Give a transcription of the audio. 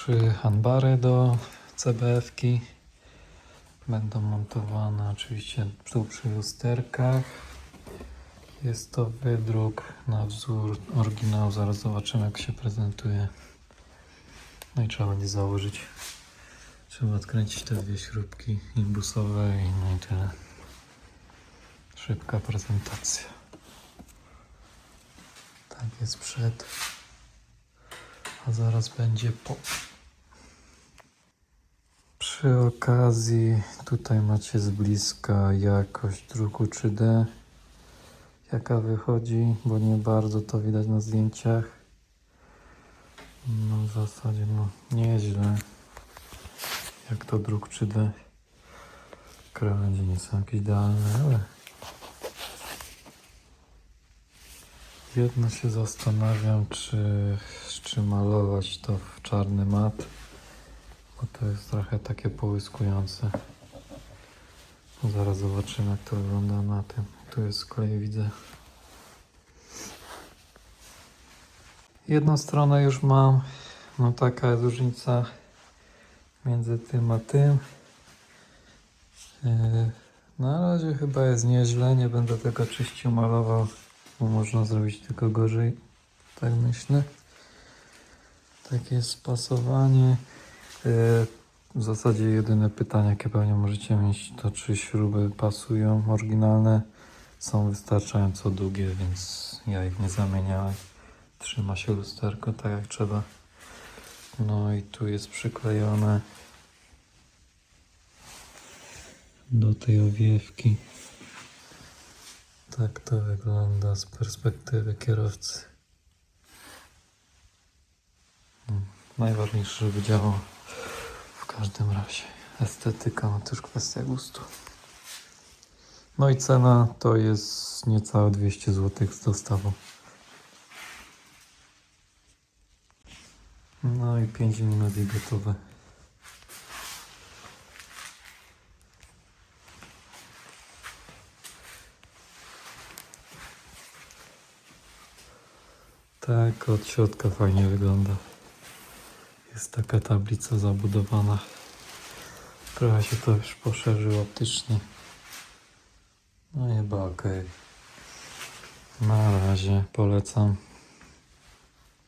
trzy handbary do CBF-ki. Będą montowane oczywiście tu przy lusterkach. Jest to wydruk na wzór oryginału. Zaraz zobaczymy jak się prezentuje. No i trzeba będzie założyć. Trzeba odkręcić te dwie śrubki imbusowe i no i tyle. Szybka prezentacja. Tak jest przed. A zaraz będzie po. Przy okazji tutaj macie z bliska jakość druku 3D. Jaka wychodzi, bo nie bardzo to widać na zdjęciach. No w zasadzie no nieźle. Jak to druk 3D. Krawędzie nie są jakieś idealne, ale jedno się zastanawiam, czy, czy malować to w czarny mat, bo to jest trochę takie połyskujące. Zaraz zobaczymy, jak to wygląda na tym. Tu jest z kolei widzę. Jedną stronę już mam. No taka jest różnica między tym a tym. Yy, Na razie chyba jest nieźle. Nie będę tego czyścił, malował, bo można zrobić tylko gorzej. Tak myślę. Takie spasowanie. Yy, W zasadzie jedyne pytanie, jakie pewnie możecie mieć, to czy śruby pasują oryginalne. Są wystarczająco długie, więc ja ich nie zamieniałem. Trzyma się lusterko tak jak trzeba. No i tu jest przyklejone do tej owiewki. Tak to wygląda z perspektywy kierowcy. Hmm, Najważniejsze, żeby działało każdym razie. Estetyka, no to już kwestia gustu. No i cena to jest niecałe 200 zł z dostawą. No i 5 minut i gotowe. Tak, od środka fajnie wygląda. Jest taka tablica zabudowana. Trochę się to już poszerzyło optycznie. No chyba ok. Na razie polecam.